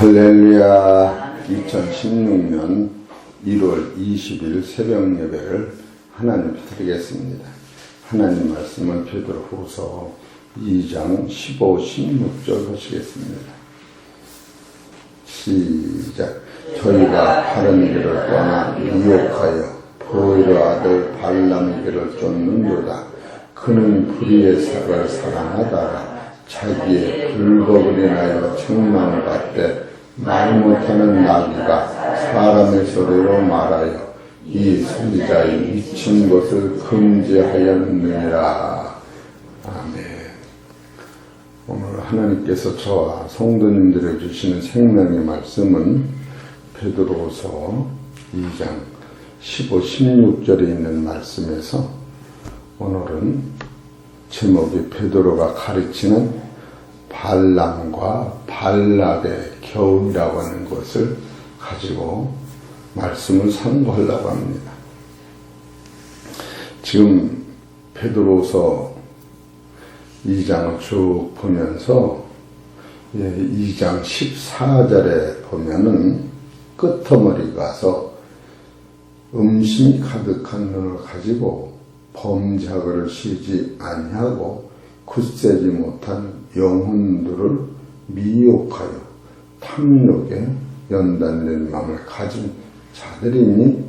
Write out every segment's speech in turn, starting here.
할렐루야 2016년 1월 20일 새벽 예배를 하나님 드리겠습니다. 하나님 말씀은 베드로 후서 2장 15, 16절 하시겠습니다. 시작. 저희가 바른 길을 떠나 미혹하여 보이러 아들 발람 길을 쫓는도다. 그는 불의의 사를 사랑하다가 자기의 불법을 인하여 책망받되 말 못하는 나귀가 사람의 소리로 말하여 이 선지자의 미친 것을 금지하였느니라. 아멘. 오늘 하나님께서 저와 성도님들에게 주시는 생명의 말씀은 베드로서 2장 15, 16절에 있는 말씀에서 오늘은 제목이 베드로가 가르치는 발람과 발락의 겨울이라고 하는 것을 가지고 말씀을 상고하려고 합니다. 지금 베드로서 2장을 쭉 보면서 2장 14절에 보면은 끝터머리 가서 음심이 가득한 눈을 가지고 범죄하거를 쉬지 아니하고 굳세지 못한 영혼들을 미혹하여 탐욕에 연단된 마음을 가진 자들이니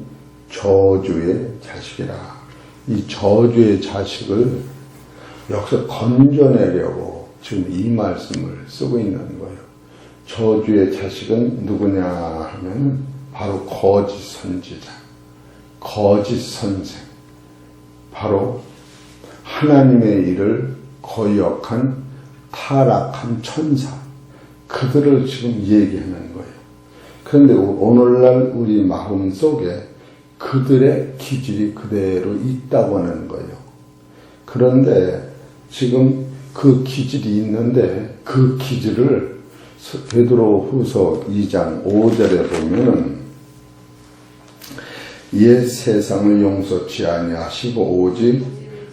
저주의 자식이라. 이 저주의 자식을 여기서 건져내려고 지금 이 말씀을 쓰고 있는 거예요. 저주의 자식은 누구냐 하면 바로 거짓 선지자, 거짓 선생, 바로 하나님의 일을 거역한 타락한 천사, 그들을 지금 얘기하는 거예요. 그런데 오늘날 우리 마음 속에 그들의 기질이 그대로 있다고 하는 거예요. 그런데 지금 그 기질이 있는데 그 기질을 베드로 후서 2장 5절에 보면은 옛 세상을 용서치 아니하시고 오직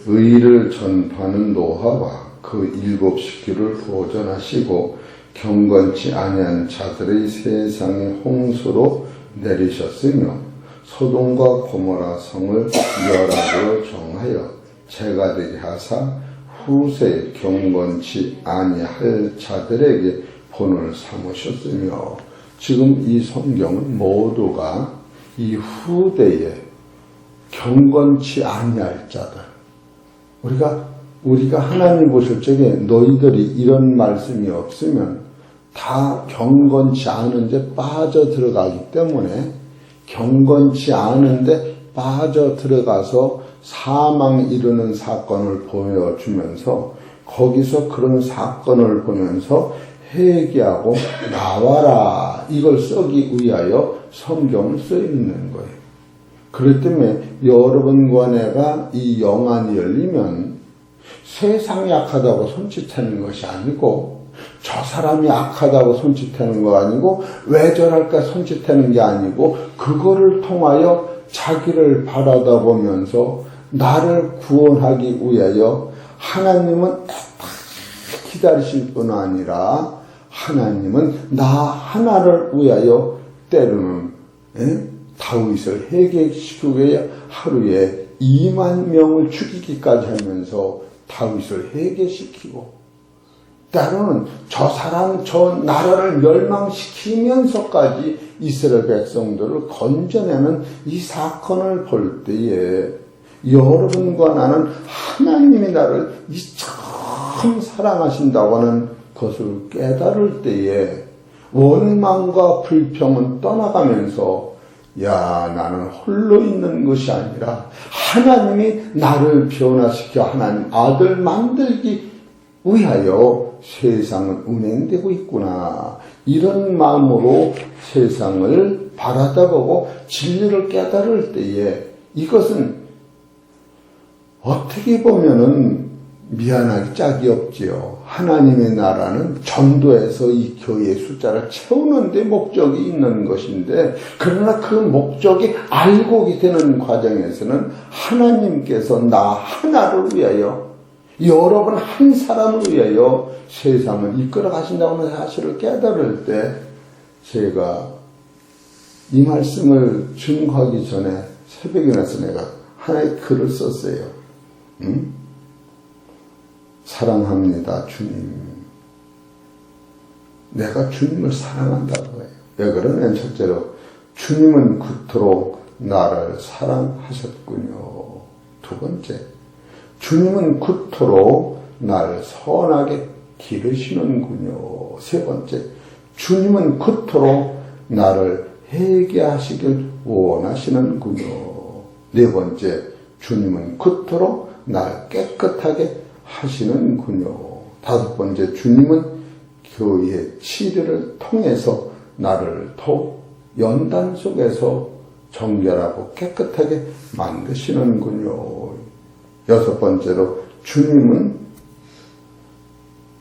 의를 전파하는 노하와 그 일곱 시기를 보존하시고 경건치 아니한 자들의 세상의 홍수로 내리셨으며 소돔과 고모라 성을 열악으로 정하여 제가 되게 하사 후세 경건치 아니할 자들에게 본을 삼으셨으며 지금 이 성경은 모두가 이 후대에 경건치 아니할 자들 우리가 우리가 하나님 보실 적에 너희들이 이런 말씀이 없으면 다 경건치 않은데 빠져 들어가기 때문에 경건치 않은데 빠져 들어가서 사망 이르는 사건을 보여주면서 거기서 그런 사건을 보면서 회개하고 나와라 이걸 쓰기 위하여 성경을 써 있는 거예요. 그렇기 때문에 여러분과 내가 이 영안이 열리면 세상이 악하다고 손짓하는 것이 아니고 저 사람이 악하다고 손짓하는 거 아니고 왜 저럴까 손짓하는 게 아니고 그거를 통하여 자기를 바라다 보면서 나를 구원하기 위하여 하나님은 기다리실 뿐 아니라 하나님은 나 하나를 위하여 때로는 에? 다윗을 해결시키기 위해 하루에 2만 명을 죽이기까지 하면서 다윗을 해결시키고 때로는 저 사람 저 나라를 멸망시키면서까지 이스라엘 백성들을 건져내는 이 사건을 볼 때에 여러분과 나는 하나님이 나를 이처럼 사랑하신다고 하는 것을 깨달을 때에 원망과 불평은 떠나가면서 야 나는 홀로 있는 것이 아니라 하나님이 나를 변화시켜 하나님 아들 만들기 위하여 세상은 운행되고 있구나 이런 마음으로 세상을 바라다보고 진리를 깨달을 때에 이것은 어떻게 보면은 미안하기 짝이 없지요. 하나님의 나라는 전도해서 이 교회의 숫자를 채우는 데 목적이 있는 것인데, 그러나 그 목적이 알고 되는 과정에서는 하나님께서 나 하나를 위하여, 여러분 한 사람을 위하여 세상을 이끌어 가신다는 사실을 깨달을 때, 제가 이 말씀을 증거하기 전에 새벽에 나서 내가 하나의 글을 썼어요. 응? 사랑합니다, 주님. 내가 주님을 사랑한다고 해요. 왜 그러냐면 첫째로 주님은 그토록 나를 사랑하셨군요. 두 번째, 주님은 그토록 나를 선하게 기르시는군요. 세 번째, 주님은 그토록 나를 회개하시길 원하시는군요. 네 번째, 주님은 그토록 날 깨끗하게 하시는군요. 다섯 번째, 주님은 교회의 치료를 통해서 나를 더욱 연단 속에서 정결하고 깨끗하게 만드시는군요. 여섯 번째로, 주님은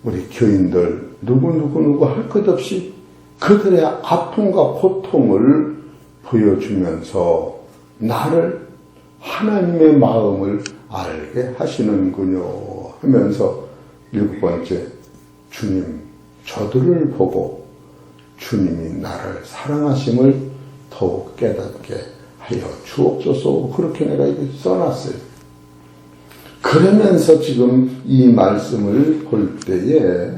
우리 교인들 누구누구누구 할 것 없이 그들의 아픔과 고통을 보여주면서 나를 하나님의 마음을 알게 하시는군요 하면서 일곱 번째 주님 저들을 보고 주님이 나를 사랑하심을 더욱 깨닫게 하여 주옵소서 그렇게 내가 써놨어요. 그러면서 지금 이 말씀을 볼 때에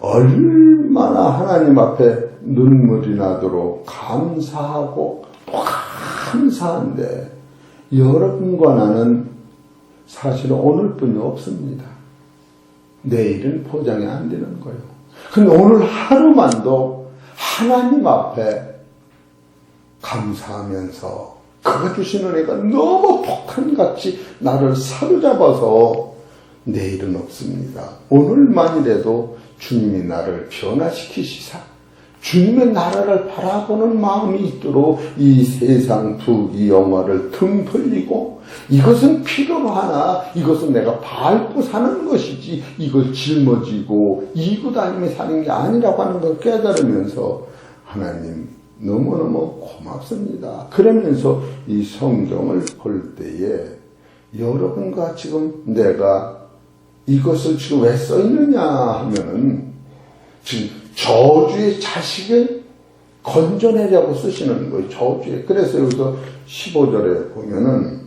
얼마나 하나님 앞에 눈물이 나도록 감사하고 또 감사한데 여러분과 나는 사실은 오늘뿐이 없습니다. 내일은 포장이 안 되는 거예요. 근데 오늘 하루만도 하나님 앞에 감사하면서 그가 주시는 은혜가 너무 폭탄같이 나를 사로잡아서 내일은 없습니다. 오늘만이라도 주님이 나를 변화시키시사 주님의 나라를 바라보는 마음이 있도록 이 세상 부귀 영화를 등 돌리고 이것은 필요로 하나 이것은 내가 밟고 사는 것이지 이걸 짊어지고 이고 다니며 사는 게 아니라고 하는 걸 깨달으면서 하나님 너무너무 고맙습니다. 그러면서 이 성경을 볼 때에 여러분과 지금 내가 이것을 지금 왜 써있느냐 하면은 지금 저주의 자식을 건져내려고 쓰시는 거예요. 저주의. 그래서 여기서 15절에 보면은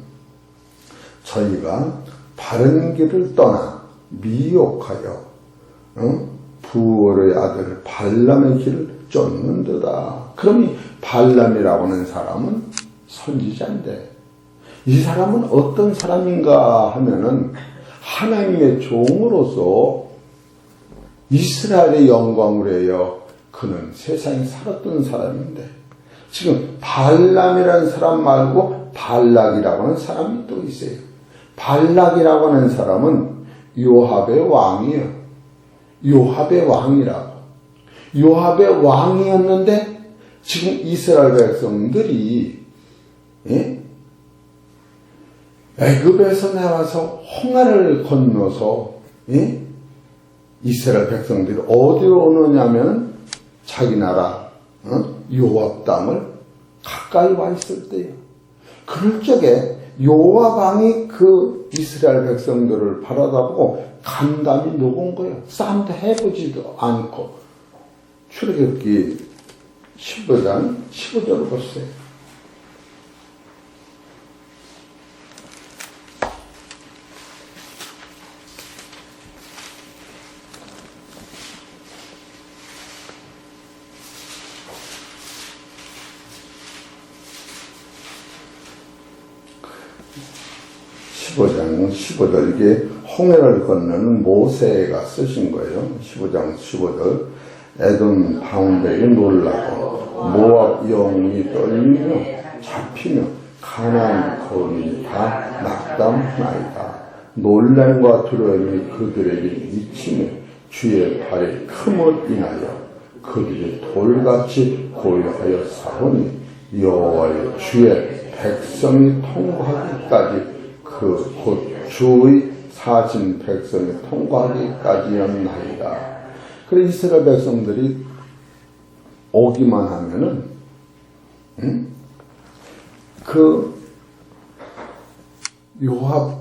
저희가 바른 길을 떠나 미혹하여 어? 부월의 아들 발람의 길을 쫓는도다. 이 발람이라고 하는 사람은 선지자인데 이 사람은 어떤 사람인가 하면은 하나님의 종으로서 이스라엘의 영광을 해요. 그는 세상에 살았던 사람인데 지금 발람이라는 사람 말고 발락이라고 하는 사람이 또 있어요. 발락이라고 하는 사람은 요합의 왕이에요. 요합의 왕이라고. 요합의 왕이었는데 지금 이스라엘 백성들이 예? 애굽에서 나와서 홍해를 건너서 예? 이스라엘 백성들이 어디로 오느냐면 자기 나라 어? 요압 땅을 가까이 와 있을 때요. 그럴 적에 요압 왕이 그 이스라엘 백성들을 바라다보고 감담이 녹은 거예요. 싸움도 해보지도 않고 출애굽기 15장 15절을 보세요. 15장 15절 이게 홍해를 건너는 모세가 쓰신 거예요. 15장 15절 에돔 방백이 놀라고 모압 영이 떨리며 잡히며 가나안 거민이 다 낙담하나이다. 놀람과 두려움이 그들에게 미치며 주의 발의 큼을 인하여 그들이 돌같이 고요하여 싸우니 여호와의 주의 백성이 통과하기까지 그곧 주의 사진 백성이 통과하기까지였나이다. 그래 이스라엘 백성들이 오기만 하면은 응? 그 요합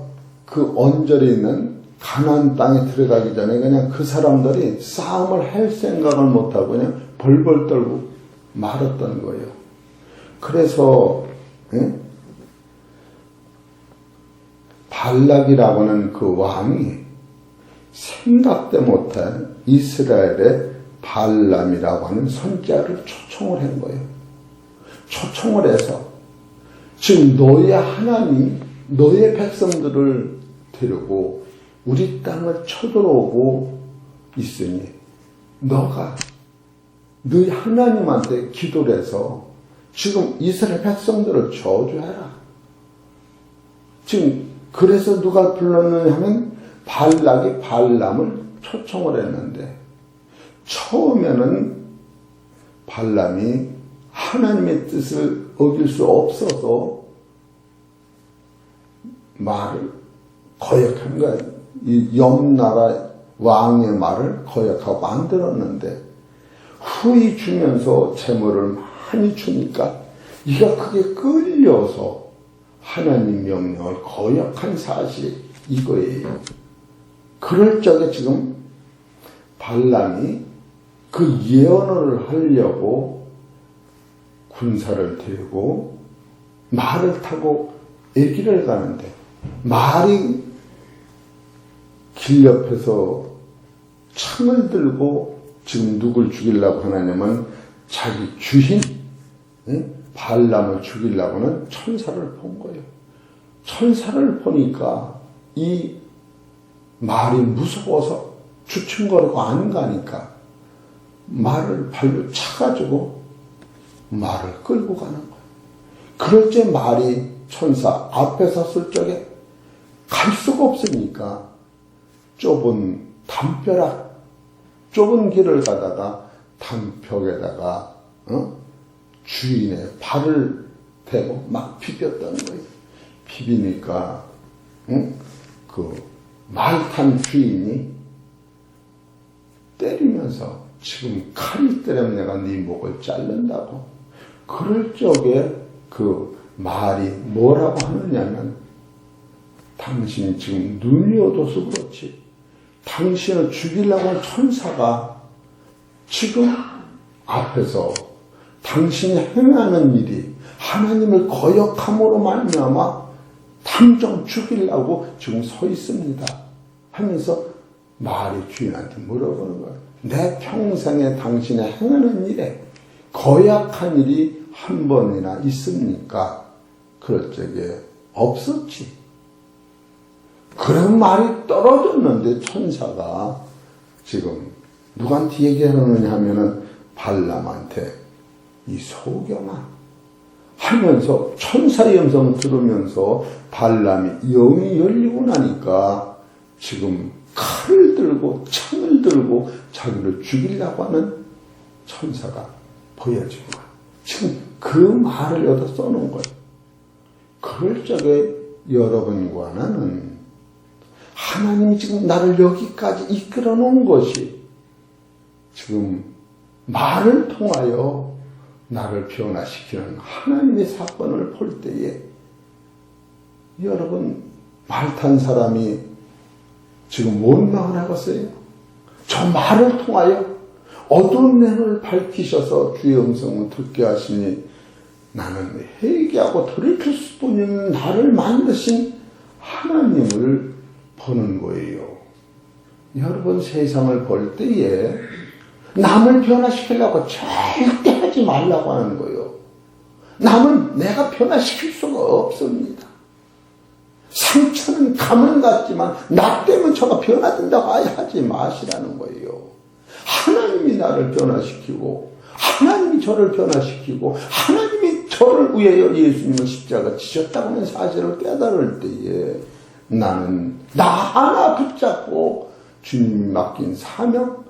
그 언저리 있는 가나안 땅에 들어가기 전에 그냥 그 사람들이 싸움을 할 생각을 못 하고 그냥 벌벌 떨고 말았던 거예요. 그래서 예? 발락이라고는 그 왕이 생각도 못한 이스라엘의 발람이라고 하는 선자를 초청을 한 거예요. 초청을 해서 지금 너의 하나님, 너의 백성들을 데리고 우리 땅을 쳐들어오고 있으니 너가 너희 하나님한테 기도를 해서 지금 이스라엘 백성들을 저주해라. 지금 그래서 누가 불렀느냐 하면 발락이 발람을 초청을 했는데 처음에는 발람이 하나님의 뜻을 어길 수 없어서 말을 거역한 거야. 이 옆나라 왕의 말을 거역하고 만들었는데 후이 주면서 재물을 많이 주니까 이가 그게 끌려서 하나님 명령을 거역한 사실 이거예요. 그럴 적에 지금 발람이 그 예언을 하려고 군사를 데리고 말을 타고 애기를 가는데 말이 길 옆에서 창을 들고 지금 누굴 죽이려고 하냐면 자기 주인 응? 발람을 죽이려고는 천사를 본 거예요. 천사를 보니까 이 말이 무서워서 주춤거리고 안 가니까 말을 발로 차가지고 말을 끌고 가는 거예요. 그럴 때 말이 천사 앞에 섰을 적에 갈 수가 없으니까 좁은 담벼락 좁은 길을 가다가 담벽에다가 어? 주인의 발을 대고 막 비볐던 거예요. 비비니까 응? 그 말 탄 주인이 때리면서 지금 칼이 때리면 내가 네 목을 자른다고 그럴 적에 그 말이 뭐라고 하느냐면 당신이 지금 눈이 어두워서 그렇지 당신을 죽이려고 한 천사가 지금 앞에서 당신이 행하는 일이 하나님을 거역함으로 말미암아 당장 죽이려고 지금 서 있습니다. 하면서 말이 주인한테 물어보는 거예요. 내 평생에 당신이 행하는 일에 거약한 일이 한 번이나 있습니까? 그럴 적에 없었지. 그런 말이 떨어졌는데 천사가 지금 누구한테 얘기하느냐 하면은 발람한테 이 소경아 하면서 천사의 음성을 들으면서 발람이 영이 열리고 나니까 지금 칼을 들고 창을 들고 자기를 죽이려고 하는 천사가 보여진 거야. 지금 그 말을 여기다 써놓은 거예요. 그럴 적에 여러분과 나는 하나님이 지금 나를 여기까지 이끌어 놓은 것이 지금 말을 통하여 나를 변화시키는 하나님의 사건을 볼 때에 여러분 말 탄 사람이 지금 원망을 하겠어요? 저 말을 통하여 어두운 면을 밝히셔서 주의 음성을 듣게 하시니 나는 회개하고 돌이킬 수뿐인 나를 만드신 하나님을 보는 거예요. 여러분 세상을 볼 때에 남을 변화시키려고 절대 하지 말라고 하는 거예요. 남은 내가 변화시킬 수가 없습니다. 상처는 가문 같지만 나 때문에 저가 변화된다고 하지 마시라는 거예요. 하나님이 나를 변화시키고 하나님이 저를 변화시키고 하나님이 저를 위하여 예수님을 십자가 지셨다고 하는 사실을 깨달을 때에 나는 나 하나 붙잡고 주님이 맡긴 사명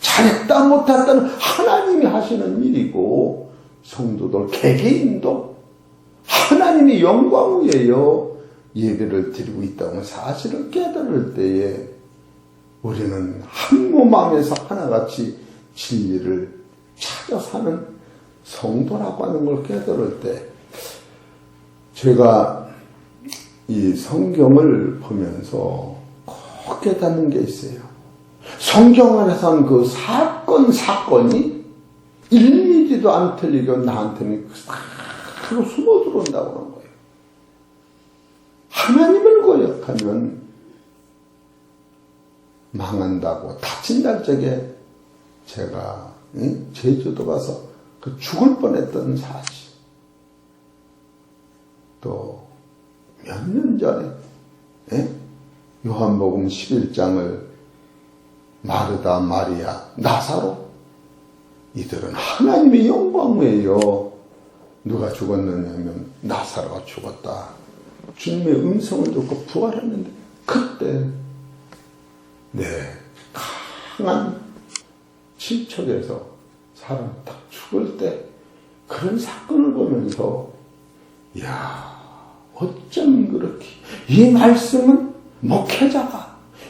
잘했다 못했다는 하나님이 하시는 일이고 성도들 개개인도 하나님이 영광 위에요 예배를 드리고 있다는 사실을 깨달을 때에 우리는 한 몸 안에서 하나같이 진리를 찾아 사는 성도라고 하는 걸 깨달을 때 제가 이 성경을 보면서 꼭 깨닫는 게 있어요. 성경 안에서 그 사건, 사건이 1mm도 안 틀리고 나한테는 그로 숨어 들어온다고 하는 거예요. 하나님을 거역하면 망한다고 다친날 적에 제가 응? 제주도 가서 그 죽을 뻔했던 사실 또 몇 년 전에 예? 요한복음 11장을 마르다 마리아 나사로 이들은 하나님의 영광이에요. 누가 죽었느냐면 나사로가 죽었다. 주님의 음성을 듣고 부활했는데 그때 네 강한 친척에서 사람 딱 죽을 때 그런 사건을 보면서 야 어쩜 그렇게 이 말씀은 목회자가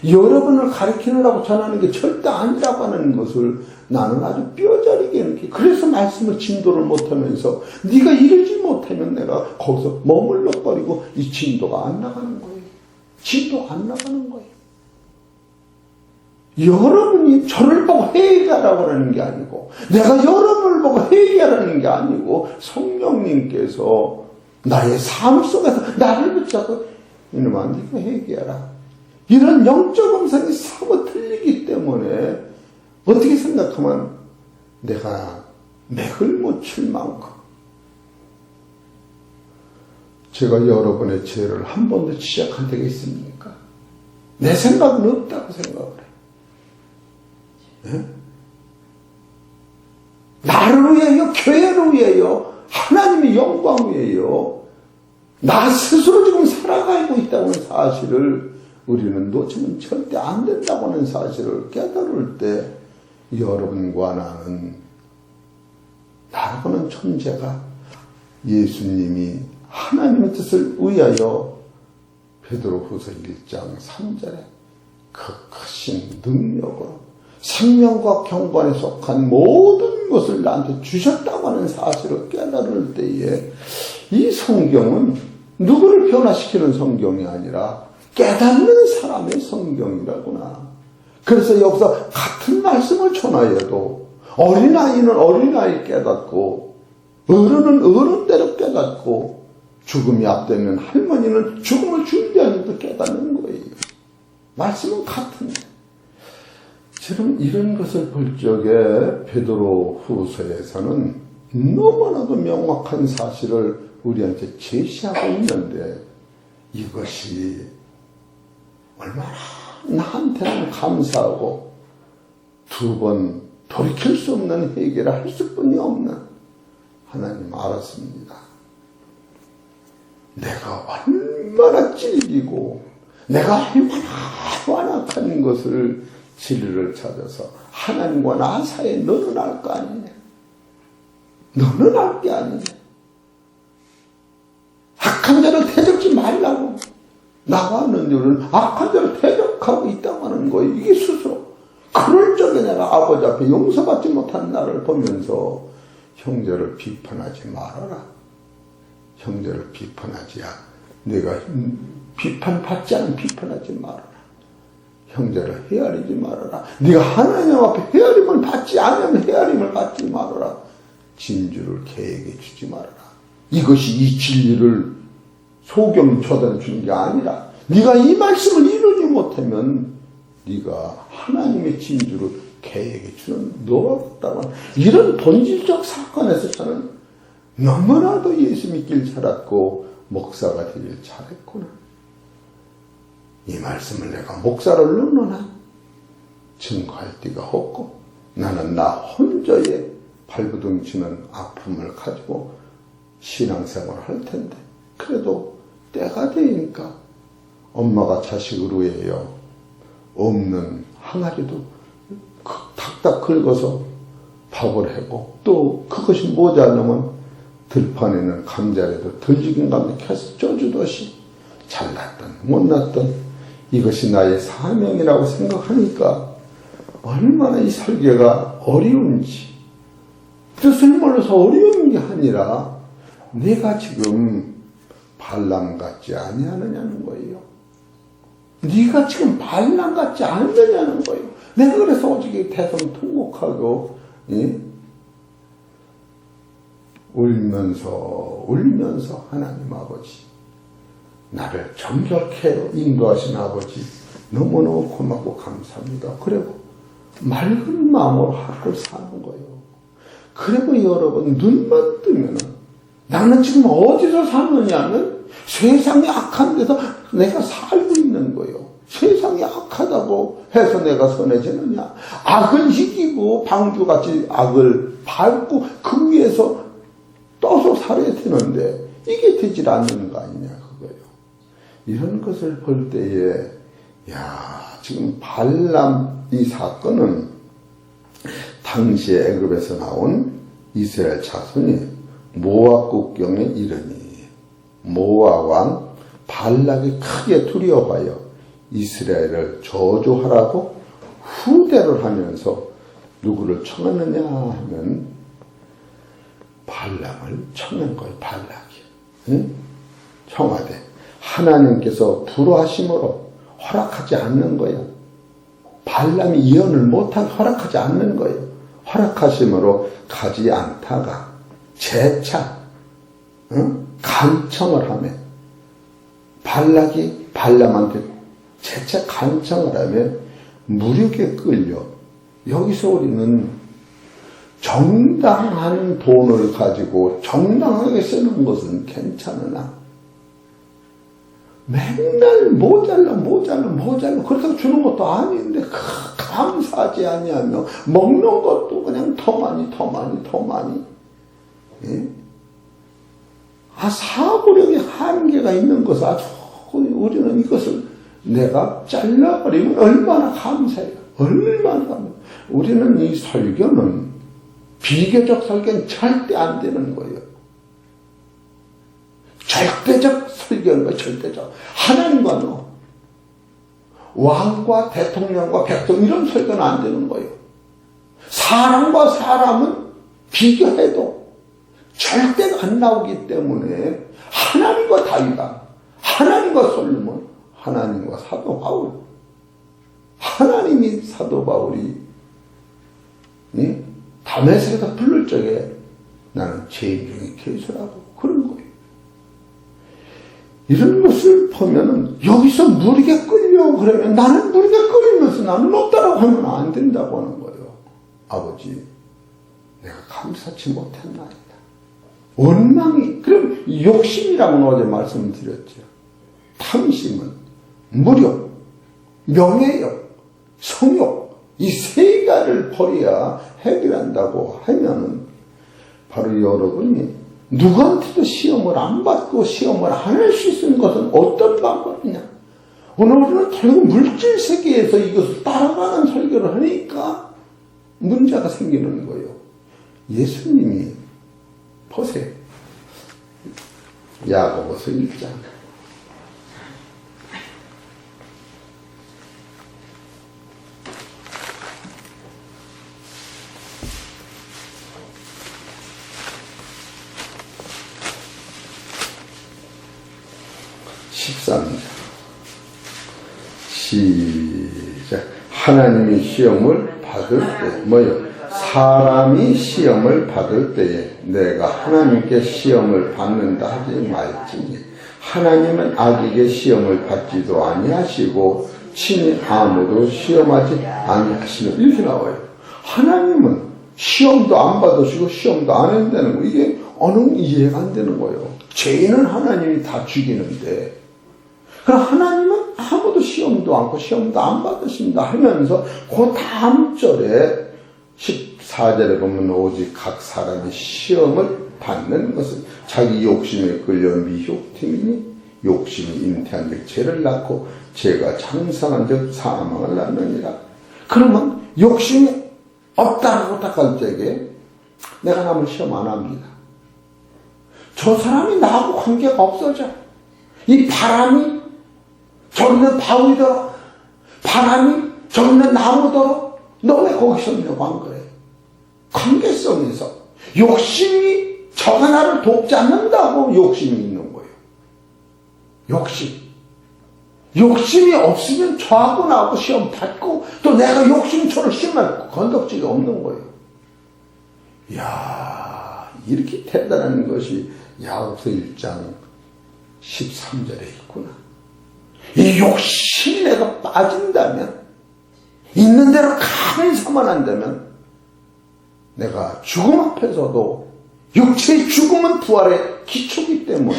여러분을 가르치느라고 전하는 게 절대 아니라고 하는 것을 나는 아주 뼈저리게 느끼 그래서 말씀을 진도를 못하면서 네가 이러지 못하면 내가 거기서 머물러 버리고 이 진도가 안 나가는 거예요. 진도 안 나가는 거예요. 여러분이 저를 보고 회개하라고 하는 게 아니고 내가 여러분을 보고 회개하라는 게 아니고 성령님께서 나의 삶 속에서 나를 붙잡고 이놈아 네가 회개하라 이런 영적 음성이 사고 틀리기 때문에 어떻게 생각하면 내가 맥을 못 칠 만큼 제가 여러분의 죄를 한 번도 지적한 적이 있습니까? 내 생각은 없다고 생각을 해요. 예? 나를 위해요, 교회를 위해요, 하나님의 영광 위해요. 나 스스로 지금 살아가고 있다는 사실을 우리는 놓치면 절대 안 된다고 하는 사실을 깨달을 때 여러분과 나는 나라고는 존재가 예수님이 하나님의 뜻을 위하여 베드로후서 1장 3절에 그 크신 능력으로 생명과 경관에 속한 모든 것을 나한테 주셨다고 하는 사실을 깨달을 때에 이 성경은 누구를 변화시키는 성경이 아니라 깨닫는 사람의 성경이라구나. 그래서 여기서 같은 말씀을 전하여도 어린아이는 어린아이 깨닫고 어른은 어른대로 깨닫고 죽음이 앞되면 할머니는 죽음을 준비하면서 깨닫는 거예요. 말씀은 같은데. 지금 이런 것을 볼 적에 베드로 후서에서는 너무나도 명확한 사실을 우리한테 제시하고 있는데 이것이 얼마나 나한테는 감사하고 두 번 돌이킬 수 없는 해결을 할 수뿐이 없는 하나님 알았습니다. 내가 얼마나 찔리고 내가 얼마나 완악한 것을 진리를 찾아서 하나님과 나 사이에 너는 알 거 아니냐. 너는 알 게 아니냐. 악한 자를 대적지 말라고. 나가는 일은 악한 자를 대적하고 있다고 하는 거예요. 이게 스스로. 그럴 적에 내가 아버지 앞에 용서받지 못한 나를 보면서 형제를 비판하지 말아라. 형제를 비판하지 않. 내가 비판받지 않은 비판하지 말아라. 형제를 헤아리지 말아라. 네가 하나님 앞에 헤아림을 받지 않으면 헤아림을 받지 말아라. 진주를 계획해 주지 말아라. 이것이 이 진리를 소경 초대해 주는 게 아니라 네가 이 말씀을 이루지 못하면 네가 하나님의 진주를 계획해 주는 너다만 이런 본질적 사건에서 저는 너무나도 예수 믿길 잘했고 목사가 되길 잘했구나. 이 말씀을 내가 목사를 넣느나 증거할 데가 없고 나는 나 혼자의 발부둥 치는 아픔을 가지고 신앙생활을 할 텐데 그래도 때가 되니까 엄마가 자식을 위해요. 없는 항아리도 탁탁 긁어서 밥을 하고 또 그것이 모자라면 들판에는 감자라도 감자 캐서 쪄주듯이 잘났던 못났던 이것이 나의 사명이라고 생각하니까 얼마나 이 설계가 어려운지 뜻을 몰라서 어려운 게 아니라 내가 지금 발람 같지 아니하느냐는 거예요. 네가 지금 발람 같지 않느냐는 거예요. 내가 그래서 오직 대성 통곡하고 예? 울면서 울면서 하나님 아버지 나를 정결케 인도하신 아버지 너무너무 고맙고 감사합니다. 그리고 맑은 마음으로 하루를 사는 거예요. 그리고 여러분 눈만 뜨면은 나는 지금 어디서 사느냐면 세상이 악한 데서 내가 살고 있는 거예요. 세상이 악하다고 해서 내가 선해지느냐? 악을 이기고 방주같이 악을 밟고 그 위에서 떠서 살아야 되는데 이게 되질 않는 거 아니냐 그거예요. 이런 것을 볼 때에 야 지금 발람 이 사건은 당시에 애굽에서 나온 이스라엘 자손이 모압 국경에 이르니 모압 왕 발락이 크게 두려워하여 이스라엘을 저주하라고 후대를 하면서 누구를 청하느냐 하면 발락을 청한 거예요. 발락이. 응? 청하되 하나님께서 불호하심으로 허락하지 않는 거예요. 발람이 예언을 못하게 허락하지 않는 거예요. 허락하심으로 가지 않다가 재차 응? 간청을 하면 발락이 발람한테 재차 간청을 하면 무력에 끌려. 여기서 우리는 정당한 돈을 가지고 정당하게 쓰는 것은 괜찮으나? 맨날 모자라 모자라 모자라. 그렇다고 주는 것도 아닌데 그 감사하지 아니하며 먹는 것도 그냥 더 많이 더 많이 더 많이 예? 아 사고력이 한계가 있는 것을 아주 우리는 이것을 내가 잘라버리면 얼마나 감사해요 얼마나 감사해요 우리는 이 설교는 비교적 설교는 절대 안 되는 거예요 절대적 설교인 거예요, 절대적. 하나님과 너. 왕과 대통령과 백성, 이런 설교는 안 되는 거예요. 사람과 사람은 비교해도 절대 안 나오기 때문에 하나님과 다윗아, 하나님과 솔로몬, 하나님과 사도 바울, 하나님이 사도 바울이 예? 담에색에서 부를 적에 나는 죄인 중에 괴수라고 그런 거예요. 이런 것을 보면은 여기서 무리게 끌려 그러면 나는 무리게 끌리면서 나는 없다라고 하면 안 된다고 하는 거예요. 아버지, 내가 감사치 못했나이다. 원망이 그럼 욕심이라고는 어제 말씀드렸죠. 탐심은 무력, 명예욕, 성욕 이 세 가지를 버려야 해결한다고 하면은 바로 여러분이 누구한테도 시험을 안 받고 시험을 안 할 수 있는 것은 어떤 방법이냐? 오늘 우리는 결국 물질 세계에서 이것을 따라가는 설교를 하니까 문제가 생기는 거예요. 예수님이 보세요. 야고보서 1장. 십삼 장 시작. 하나님이 시험을 받을 때, 뭐요? 사람이 시험을 받을 때에 내가 하나님께 시험을 받는다 하지 말지니 하나님은 악에게 시험을 받지도 아니하시고 친히 아무도 시험하지 아니하시는 이렇게 나와요. 하나님은 시험도 안 받으시고 시험도 안 한다는 거 이게 어느 이해가 안 되는 거예요. 죄인은 하나님이 다 죽이는데 그럼 하나님은 아무도 시험도 않고 시험도 안 받으신다 하면서 그 다음 절에 14절에 보면 오직 각 사람이 시험을 받는 것은 자기 욕심에 끌려 미혹팀이니 욕심이 잉태한 즉 죄를 낳고 죄가 장성한 즉 사망을 낳느니라. 그러면 욕심이 없다고 딱할 적에 내가 남을 시험 안 합니다. 저 사람이 나하고 관계가 없어져. 이 바람이 저기는 바위더러 바람이 저기는 나무더러 너 왜 거기서 있냐고 한 거예요. 관계성에서 욕심이 저 하나를 돕지 않는다고 욕심이 있는 거예요. 욕심. 욕심이 없으면 저하고 나하고 시험 받고 또 내가 욕심처럼 심할 건덕지가 없는 거예요. 이야, 이렇게 대단한 것이 야고보서 1장 13절에 있구나. 이 욕심이 내가 빠진다면 있는 대로 감사만 한다면 내가 죽음 앞에서도 육체의 죽음은 부활의 기초기 때문에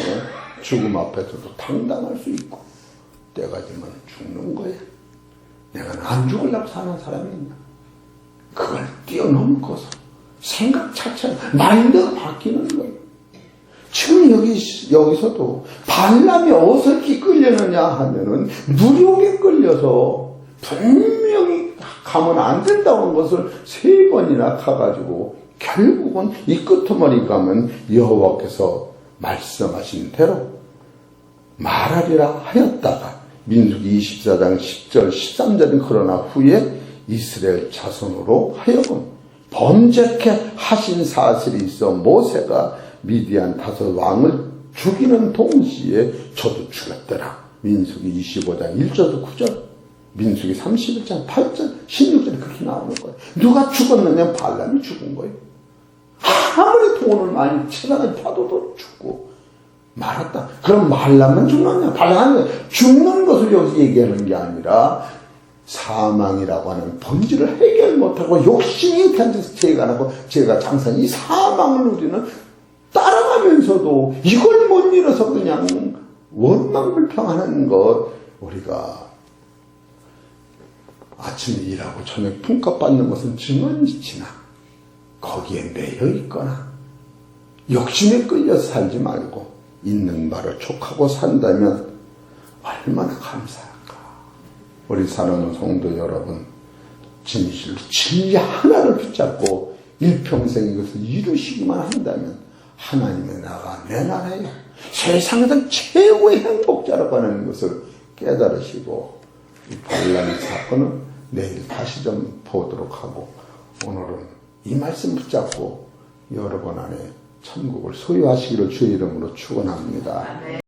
죽음 앞에서도 당당할 수 있고 때가 되면 죽는 거야. 내가 안 죽으려고 사는 사람이냐. 그걸 뛰어넘고서 생각 자체가 마인드가 바뀌는 거예요. 지금 여기, 여기서도 발람이 어떻게 끌려느냐 하면은 무력에 끌려서 분명히 가면 안 된다는 것을 세 번이나 가가지고 결국은 이 끄트머리 가면 여호와께서 말씀하신 대로 말하리라 하였다가 민수기 24장 10절 13절은 그러나 후에 이스라엘 자손으로 하여금 범죄케 하신 사실이 있어 모세가 미디안 다섯 왕을 죽이는 동시에 저도 죽였더라. 민수기 25장 1절도 9절, 민수기 31장 8절, 16절에 그렇게 나오는 거예요. 누가 죽었느냐? 발람이 죽은 거예요. 아무리 돈을 많이 찾아가 파도도 죽고 말았다. 그럼 말라면 죽느냐? 발람은 죽는 것을 여기서 얘기하는 게 아니라 사망이라고 하는 본질을 해결 못하고 욕심이 견뎌서 죄가 나고 죄가 장산 이 사망을 우리는 따라가면서도 이걸 못 잃어서 그냥 원망불평하는 것 우리가 아침에 일하고 저녁 품값 받는 것은 증언이지나 거기에 매여 있거나 욕심에 끌려서 살지 말고 있는 바를 촉하고 산다면 얼마나 감사할까. 우리 사랑하는 성도 여러분, 진실, 진리 하나를 붙잡고 일평생 이것을 이루시기만 한다면 하나님의 나라가 내 나라예요. 세상에서 최고의 행복자라고 하는 것을 깨달으시고 이 반란의 사건은 내일 다시 좀 보도록 하고 오늘은 이 말씀 붙잡고 여러분 안에 천국을 소유하시기를 주의 이름으로 축원합니다.